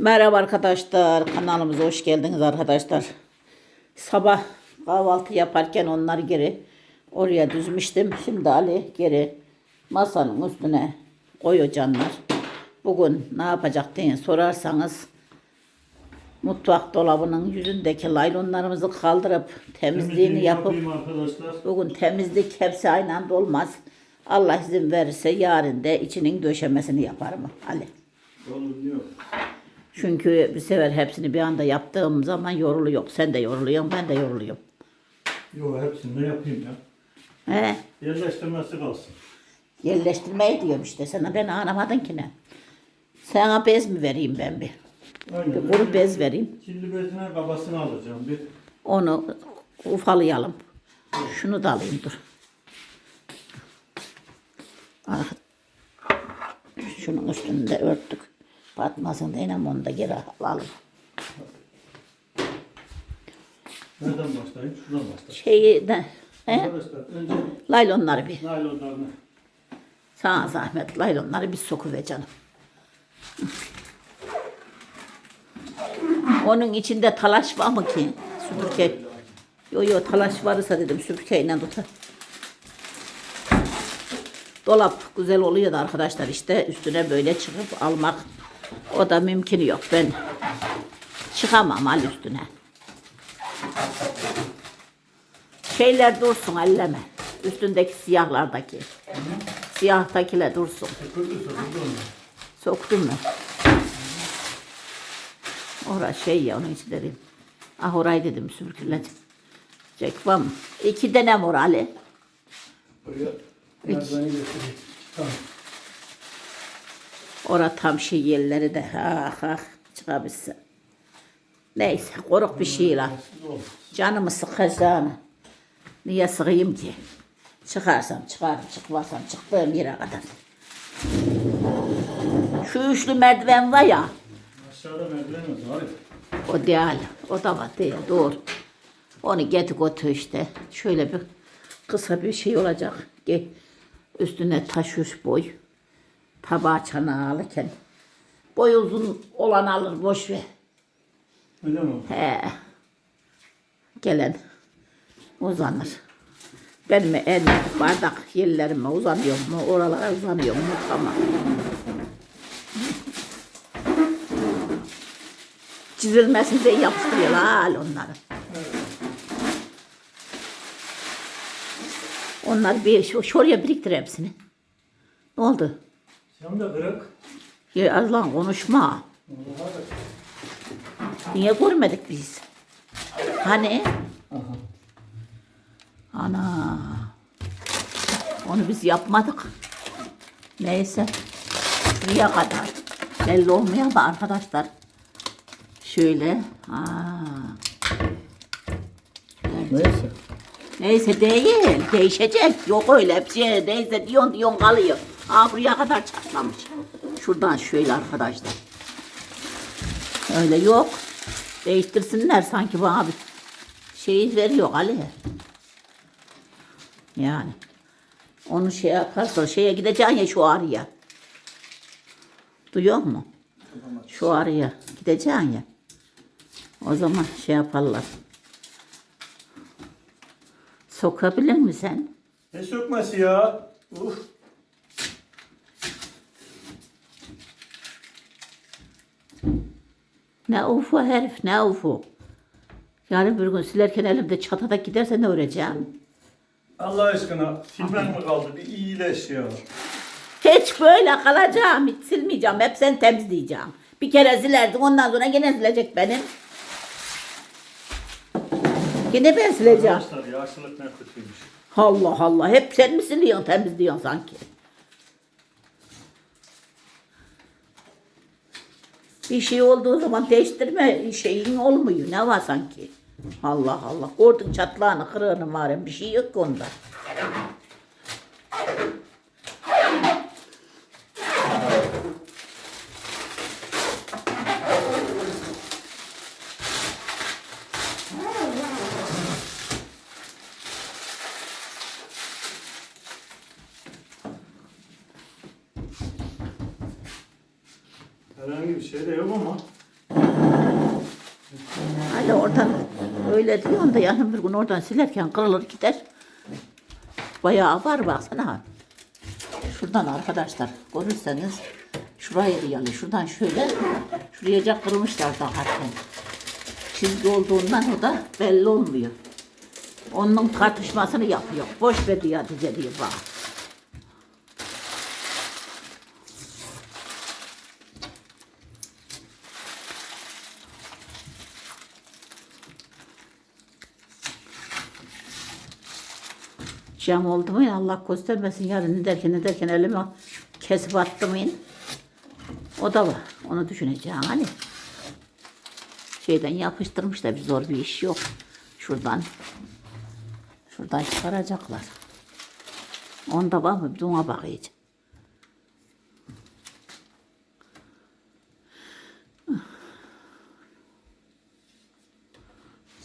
Merhaba arkadaşlar. Kanalımıza hoş geldiniz arkadaşlar. Sabah kahvaltı yaparken onları geri oraya düzmüştüm. Şimdi Ali geri masanın üstüne koyuyor canlar. Bugün ne yapacak diye sorarsanız mutfak dolabının yüzündeki laylonlarımızı kaldırıp temizliğini yapıp. Bugün temizlik hepsi aynı anda olmaz. Allah izin verirse yarın da içinin döşemesini yaparım Ali. Olur diyor. Çünkü bir sefer hepsini bir anda yaptığım zaman yoruluyor. Sen de yoruluyorsun, ben de yoruluyorum. Yok hepsini de yapayım ya. He, Yerleştirmesi kalsın. yerleştirmeyi diyorum işte sana. Ben anlamadın ki ne. Sana bez mi vereyim ben bir? Aynen. Bir kuru bez vereyim. Kirli bezine kabasını alacağım. Bir Onu ufalayalım. Şunu da alayım dur. Ah. Şunun üstünü de örttük. Batmasın diye onu da geri alalım. nereden başlayayım? Şuradan başlayayım. Şeyi de, he? Arkadaşlar önce Laylonları bir. naylonlarını Sana zahmet laylonları bir sokuver canım. Onun içinde talaş var mı ki? Süpürge. Yo yo talaş varsa dedim süpürgeyle tutar. Dolap güzel oluyor da arkadaşlar işte üstüne böyle çıkıp almak o da mümkün yok. Ben çıkamam al üstüne. Şeyler dursun elleme. Üstündeki siyahlardaki. Siyahtakiler dursun. onu. Soktun mu? Ora şey ya için dedim. Ah orayı dedim sürküledim. Çek var mı? İki tane mor Ali. Buraya merdiveni. Tamam. Ora tam şey yerleri de ah ah çıkabilse. Neyse koruk bir şey la. Siz olun. Canımı sıkacağını. Niye sıkayım ki? Çıkarsam çıkarım, çıkmazsam çıktığım yere kadar. Şu üçlü merdiven var ya. Aşağıda merdivenimiz var. O değil. O da var değil. Doğru. Onu getir götür işte. Şöyle bir kısa bir şey olacak. Üstüne taş boy. Tabağı çanağı alırken. Boy uzun olan alır boş ver. Öyle mi? He. Gelen uzanır. Benim el bardak yerlerime uzanıyor mu? Oralara uzanıyor mu? Tamam. Çizilmesin diye yapıştırıyorlar hal onları. Onlar bir şu, şuraya biriktir hepsini. Ne oldu? Sen de kırık. Ya az lan konuşma. Niye görmedik biz? Hani? Aha. Ana. Onu biz yapmadık. Neyse. Şuraya kadar. Belli olmuyor da arkadaşlar. Şöyle. Aa. Neyse. Neyse değil. Değişecek. Yok öyle bir şey. Neyse diyorsun diyorsun kalıyor. Aa buraya kadar çatlamış. Şuradan şöyle arkadaşlar. Öyle yok. Değiştirsinler sanki bana bir şey veriyor Ali. Yani. Onu şey yaparsa şeye gideceksin ya şu arıya. Duyuyor musun? Şu arıya gideceksin ya. O zaman şey yaparlar. Sokabilir mi sen? Ne sökmesi ya? Uf. Ne ufu herif ne ufu. Yarın bir gün silerken elimde çatada giderse ne öreceğim? Allah aşkına filmen mi kaldı? Bir iyileş ya. Hiç böyle kalacağım. Hiç silmeyeceğim. Hep sen temizleyeceğim. Bir kere silerdin ondan sonra yine silecek benim. Yine ben sileceğim. Arkadaşlar yaşlılık ne kötüymüş. Allah Allah. Hep sen mi siliyorsun temizliyorsun sanki? Bir şey olduğu zaman değiştirme şeyin olmuyor. Ne var sanki? Allah Allah. Gördün çatlağını, kırığını var. Bir şey yok onda. Herhangi bir şey de yok ama Hadi oradan öyle diyorsun da yarın bir gün oradan silerken kırılır gider. Bayağı var baksana. Şuradan arkadaşlar görürseniz şuraya yani şuradan şöyle şuraya kırmışlar da zaten. Çizgi olduğundan o da belli olmuyor. Onun tartışmasını yapıyor. Boş ver diyor dize diyor bak. Cam oldu mu Allah göstermesin yarın ne derken ne derken elime kesip attım in. O da var. Onu düşüneceğim hani. Şeyden yapıştırmış da bir zor bir iş yok. Şuradan. Şuradan çıkaracaklar. Onda var mı? Bir de ona.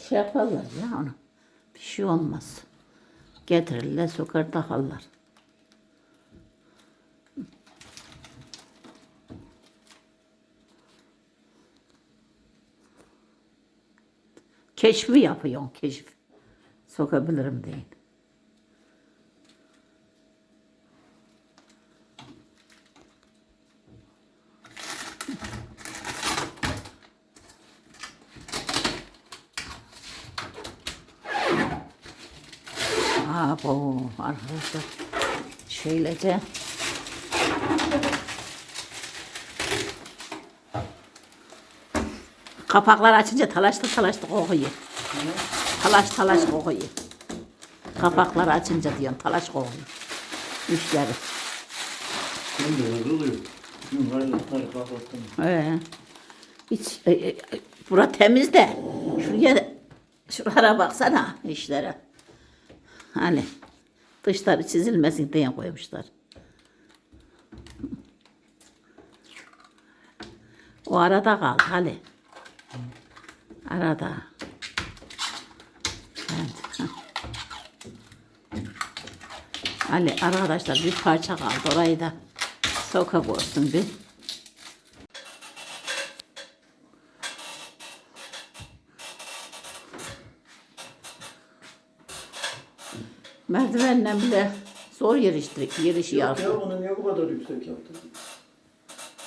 Şey yaparlar ya onu. Bir şey olmaz. Getirirler sokar takarlar. Keşfi yapıyorsun keşif. Sokabilirim deyin. Bu arkadaşlar şöylece kapaklar açınca talaştı talaştı kokuyor. Talaş talaş kokuyor. Kapaklar açınca diyorum talaş kokuyor. Kapattım. Ee, hiç e, e, bura temiz de şuraya şuralara baksana işlere. Hani dışları çizilmesin diye koymuşlar. O arada kaldı hadi. Arada. Evet. Ali arkadaşlar bir parça kaldı orayı da sokak olsun bir. Merdivenle bile zor yeriştik, yerişi Ya yaptım. bunu niye bu kadar yüksek yaptın?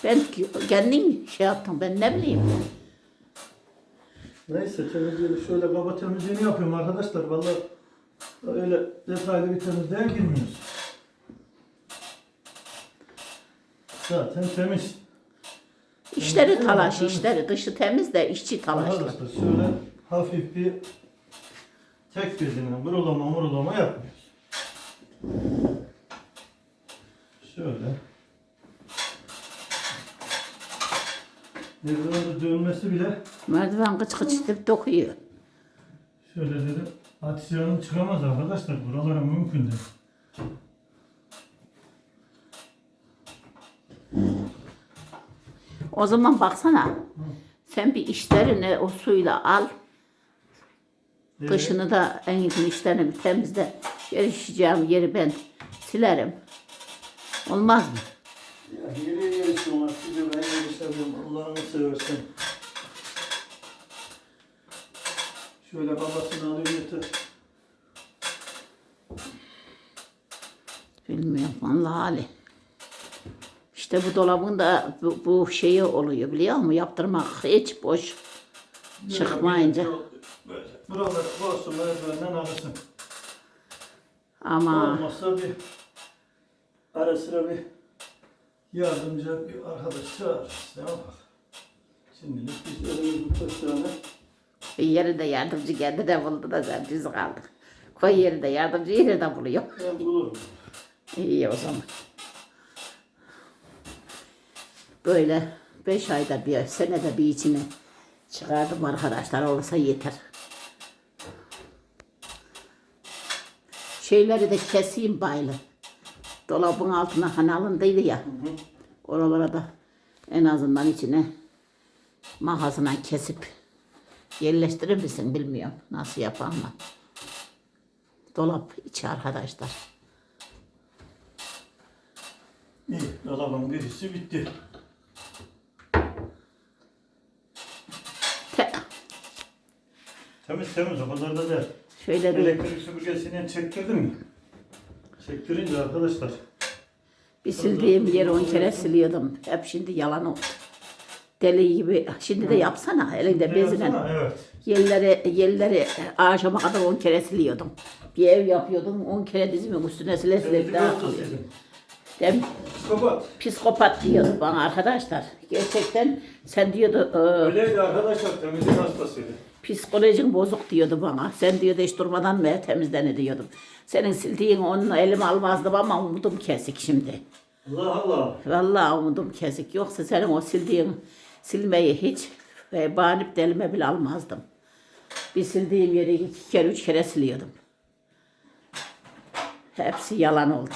Ben kendim şey yaptım, ben ne bileyim. Neyse temizliğini şöyle kaba temizliğini yapıyorum arkadaşlar. Vallahi öyle detaylı bir temizliğe girmiyoruz. Zaten temiz. İşleri talaş, işleri. Dışı temiz de işçi talaşlı. Arkadaşlar şöyle hafif bir tek bezine vurulama vurulama yapmıyoruz. Şöyle. Merdivenin dönmesi bile Merdiven kıç kıç edip dokuyor. şöyle dedim. Hatice Hanım çıkamaz arkadaşlar. Buralara mümkün değil. O zaman baksana. Sen bir işlerini o suyla al. Evet. Dışını da en yakın işlerini bir temizle. Yerişeceğim yeri ben silerim. Olmaz mı? Ya nereye yarışıyorlar? Size ben yarışamıyorum. Allah'ını seversen. Şöyle babasını alıyor yeter. Bilmiyorum vallahi Ali. İşte bu dolabın da bu, bu şeyi oluyor biliyor musun? Yaptırmak hiç boş. Çıkmayınca. Böyle. Buraları boşsun merdivenden alırsın. Ama Olmazsa bir ara sıra bir yardımcı bir arkadaş çağırırız. Ne yapalım? Şimdilik biz elimiz bu taş tane yeri de yardımcı geldi de buldu da sen düz kaldık. Koy yeri de yardımcı yeri de buluyor. ben bulurum. İyi o zaman. Böyle beş ayda bir, senede bir içine çıkardım arkadaşlar olursa yeter. Şeyleri de keseyim baylı. Dolabın altına hani alındıydı ya. Oralara da en azından içine mahasına kesip yerleştirir misin bilmiyorum nasıl yapanlar. Dolap içi arkadaşlar. İyi, dolabın birisi bitti. Temiz temiz o kadar da değil. Şöyle bir Elektrik süpürgesiyle çektirdim mi? Çektirince arkadaşlar. Bir sildiğim yeri on kere siliyordum. Hep şimdi yalan oldu. Deli gibi. Şimdi de yapsana elinde bezine. Yapsana, Evet. Yerleri, yerleri akşama kadar on kere siliyordum. Bir ev yapıyordum on kere dizimin üstüne sile sile bir daha. Dem Psikopat. psikopat diyordu bana arkadaşlar. Gerçekten sen diyordu e, Öyleydi arkadaşlar temizlik hastasıydı. Psikolojin bozuk diyordu bana. Sen diyordu hiç durmadan mı temizleni diyordum. Senin sildiğin onu elime almazdım ama umudum kesik şimdi. Allah Allah. Vallahi umudum kesik. Yoksa senin o sildiğin silmeyi hiç e, bağınıp delime bile almazdım. Bir sildiğim yeri iki kere üç kere siliyordum. Hepsi yalan oldu.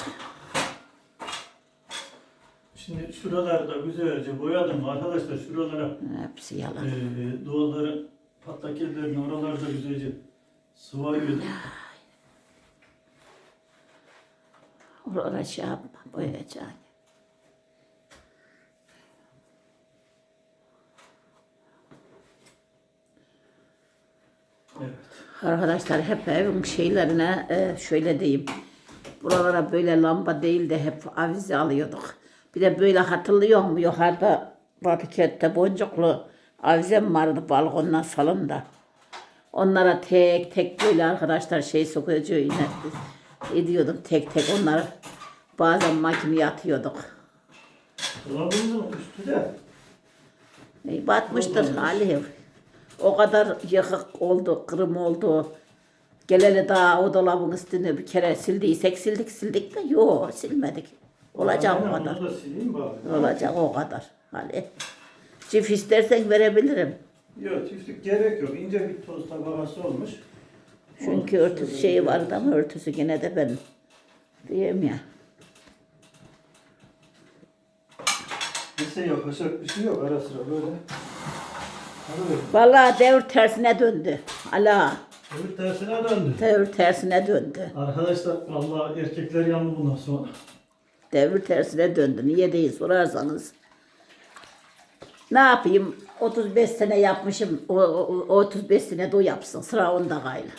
Şimdi şuraları da güzelce boyadım arkadaşlar. Şuralara Hepsi yalan. e, duvarları patlak yerlerini oraları da güzelce sıvayıyordum. Oraya şey yapma, boyayacağım. Evet. Arkadaşlar hep evin şeylerine e, şöyle diyeyim. Buralara böyle lamba değil de hep avize alıyorduk. Bir de böyle hatırlıyor mu? Yukarıda Batıkent'te boncuklu avizem vardı balkondan salonda. Onlara tek tek böyle arkadaşlar şey sokucu yine ediyordum tek tek onları bazen makineye atıyorduk. Dolabımızın üstü de E, batmıştır Alev. O kadar yıkık oldu, kırım oldu. Geleli daha o dolabın üstünü bir kere sildiysek sildik sildik de yok silmedik. Olacak o kadar. Da. Olacak o kadar. Hani çift istersen verebilirim. Yok çiftlik gerek yok. İnce bir toz tabakası olmuş. Çünkü örtüsü şeyi vardı ama örtüsü gene de ben diyeyim ya. Neyse yapacak bir şey yok ara sıra böyle. Vallahi devir tersine döndü. Ala Öbür tersine döndü. devir tersine döndü. Arkadaşlar vallahi erkekler yandı bundan sonra. Devir tersine döndü. Niye değil sorarsanız. Ne yapayım? 35 sene yapmışım. O, o- o 35 sene de o yapsın. Sıra onda gayrı.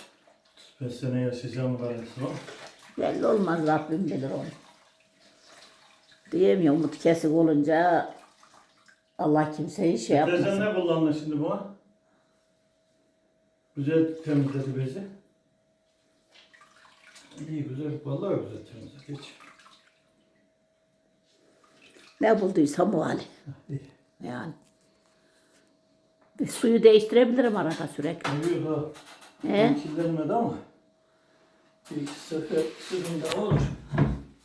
5 sene yaşayacağım gayet sonra. Belli olmaz Rabbim bilir onu. Diyemiyor umut kesik olunca Allah kimseyi şey yapmasın. ne kullandın şimdi bu? Güzel temizledi bezi. İyi güzel, vallahi güzel temizledi. Hiç. Ne bulduysam o hali. Yani. Bir suyu değiştirebilirim arada sürekli. Seviyor ha. He? Kirlenmedi ama. Bir iki sefer suyunda olur.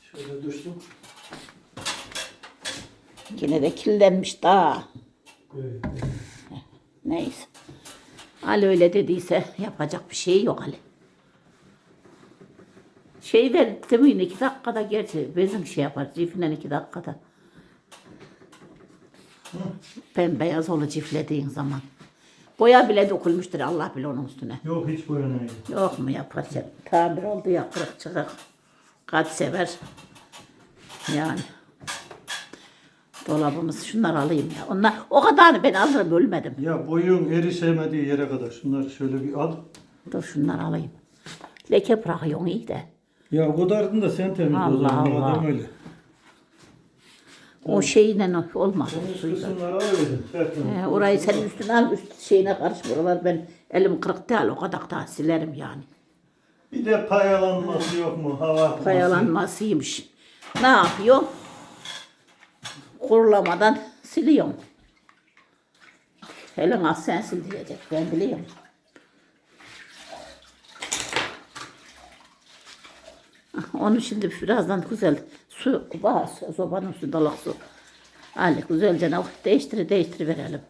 Şöyle dursun. Yine de kirlenmiş daha. Böyle. Neyse. Ali öyle dediyse yapacak bir şey yok Ali. Şey verdim mi iki dakikada gerçi bezim şey yapar ciflen iki dakikada. Bembeyaz olur ciflediğin zaman. Boya bile dokunmuştur Allah bile onun üstüne. Yok hiç boyanaydı. Yok mu yaparken? Tamir oldu ya kırık çıkık. Kaç sever. Yani. Dolabımız şunları alayım ya. Onlar o kadarını ben alırım bölmedim. Ya boyun erişemediği yere kadar şunları şöyle bir al. Dur şunları alayım. Leke bırakıyorsun iyi de. Ya o kadarını da sen temizle o Allah zaman. Allah. Madem öyle. O şeyle olmaz. Sen üst suyla. kısımları. He, orayı senin üstüne al üst şeyine karış buralar ben elim kırık değil o kadar da silerim yani. Bir de payalanması yok mu? Hava atması. Kayalanmasıymış. Ne yapıyor? Kurulamadan siliyorum. Elin az sen sil diyecek ben biliyorum. Ah, Onu şimdi birazdan güzel su var sobanın üstünde dalak su. Ali güzelce ne değiştir değiştir verelim.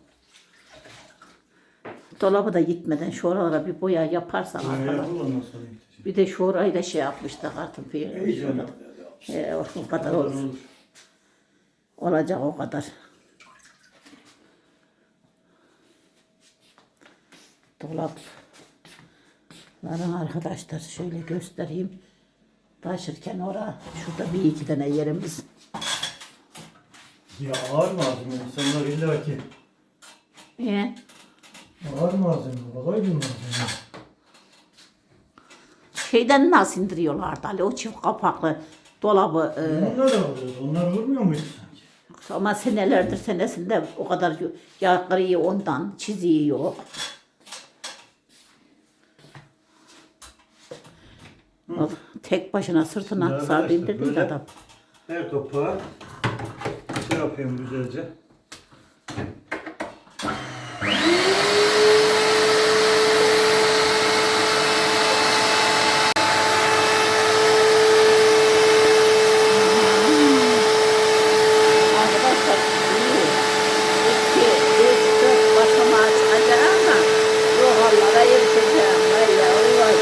Dolabı da gitmeden şu oralara bir boya yaparsan gidecek. Bir de şu orayı da şey yapmıştık artık bir canım. He, o kadar olur. Olacak o kadar. Dolapların arkadaşlar şöyle göstereyim. Taşırken ora şurada bir iki tane yerimiz. Ya ağır malzeme. İnsanlar illa ki He, ağır malzeme. Kolay bir malzeme. şeyden nasıl indiriyorlardı Ali o çift kapaklı dolabı. e, Onlar da alıyordu. Onlar vurmuyor muydu sanki? ama senelerdir senesinde o kadar yakırıyı ondan çiziği yok. O Tek başına sırtına Şimdi sağ arkadaşlar indirdi böyle- adam. Her kapağı şey yapayım güzelce. Arkadaşlar iyi. İki, üç, dört basamağa çıkacağım da yukarılara yetişeceğim. Vay yavrum vay.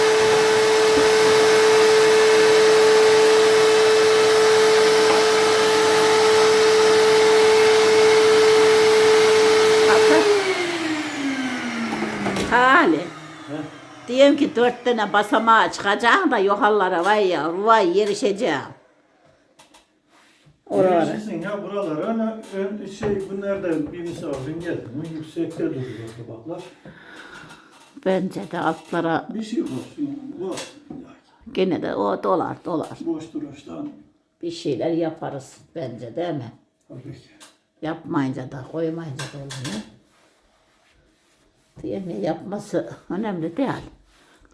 Bakın. Hali. He? Diyorum ki dört tane basamağa çıkacağım da yukarılara vay yavrum vay yerişeceğim. Oralara. Girişirsin ya buralara. Ana, ön, şey bu nerede bir misafirin geldi mi yüksekte duruyor tabaklar. Bence de altlara Bir şey olsun. Bu gene de o dolar dolar. boş duruştan Bir şeyler yaparız bence değil mi? tabii ki. Yapmayınca da koymayınca da olmuyor. Diye mi yapması önemli değil.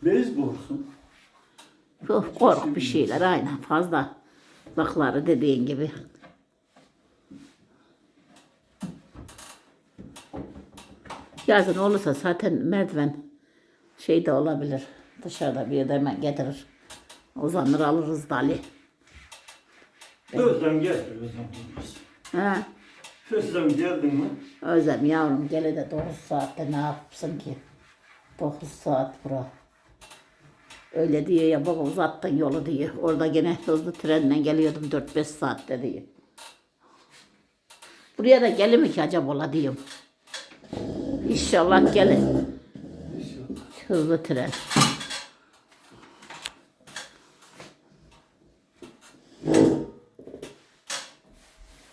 Bez borsun. Çok kork bir şeyler aynen fazla bakları dediğin gibi. Yazın olursa zaten merdiven şey de olabilir. Dışarıda bir yerde hemen getirir. Uzanır alırız dali. Özlem geldi Özlem olmaz. He. Özlem geldin mi? Özlem yavrum gele de 9 saatte ne yapsın ki? 9 saat bura. Öyle diye ya baba uzattın yolu diye. Orada gene hızlı trenle geliyordum 4-5 saatte diye. Buraya da gelir mi ki acaba ola diyeyim. İnşallah gelir. Hızlı tren.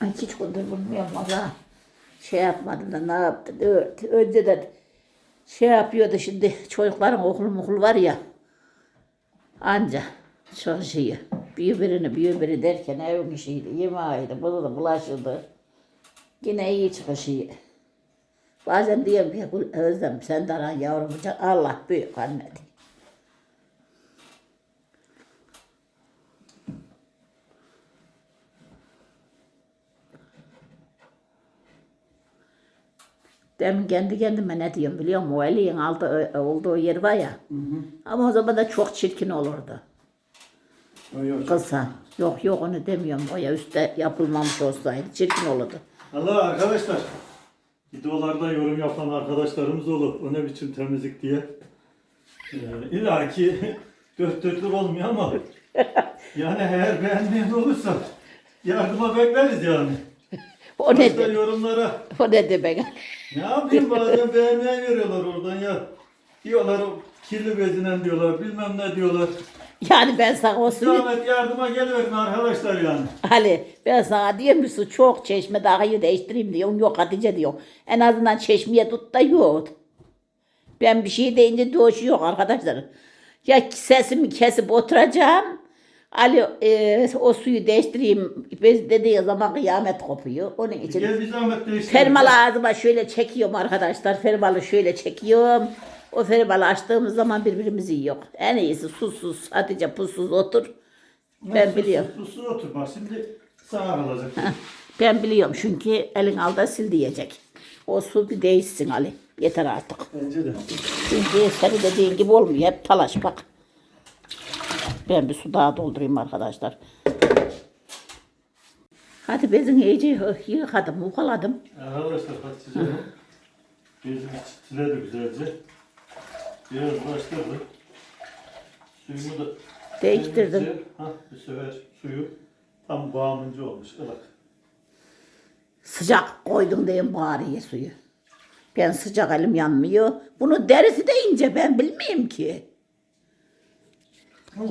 Ay hiç gündür bilmiyorum valla. Şey yapmadım da ne yaptı. Evet, önceden şey yapıyordu şimdi çocukların okul mukul var ya. Anca çalışıyor. Birbirini birbiri derken evin işiydi, yemeğiydi, bunu da bulaşırdı. Yine iyi çıkışıyor. Bazen diyorum ki "Gül Özlem sen de aran yavrum Allah büyük anne Demin kendi kendime ne diyorum biliyor musun? O Ali'nin aldığı, olduğu yer var ya. Ama o zaman da çok çirkin olurdu. Yok. Kısa. Yok yok onu demiyorum. O ya üstte yapılmamış olsaydı çirkin olurdu. Allah arkadaşlar. Videolarda yorum yapan arkadaşlarımız olur. O ne biçim temizlik diye. Ee, İlla ki dört dörtlük olmuyor ama yani eğer beğenmeyen olursa yardıma bekleriz yani. O ne, Başka de, yorumlara o ne demek? ne yapayım bazen beğenmeyen veriyorlar oradan ya. Diyorlar kirli bezinen diyorlar bilmem ne diyorlar. Yani ben sana o suyu... Zahmet yardıma geliverin arkadaşlar yani. Ali ben sana diyorum su çok çeşme daha iyi değiştireyim diyorum. Yok Hatice diyor. En azından çeşmeye tut da yok. Ben bir şey deyince doşu yok arkadaşlar. Ya sesimi kesip oturacağım. Ali e, o suyu değiştireyim bez dediği zaman kıyamet kopuyor. Onun için Gel bir zahmet değiştirelim. fermalı ağzıma şöyle çekiyorum arkadaşlar. Fermalı şöyle çekiyorum. O fermalı açtığımız zaman birbirimizi yok. En iyisi susuz Hatice pusuz otur. Ben biliyorum. Sus, sus, otur bak şimdi sana kalacak. Ben biliyorum çünkü elin alda sil diyecek. O su bir değişsin Ali. Yeter artık. Bence de. Çünkü senin dediğin gibi olmuyor. Hep talaş bak. Ben bir su daha doldurayım arkadaşlar. Hadi bezini iyice yıkadım, ukaladım. Arkadaşlar Hatice Hanım bezini çitledi güzelce. Biraz başladı. Suyumu da Değiştirdim. Temizce, Hah, bu sefer suyu tam bağımlıcı olmuş ılık. Sıcak koydum diyeyim bari suyu. Ben sıcak elim yanmıyor. Bunun derisi de ince ben bilmeyeyim ki. Hı.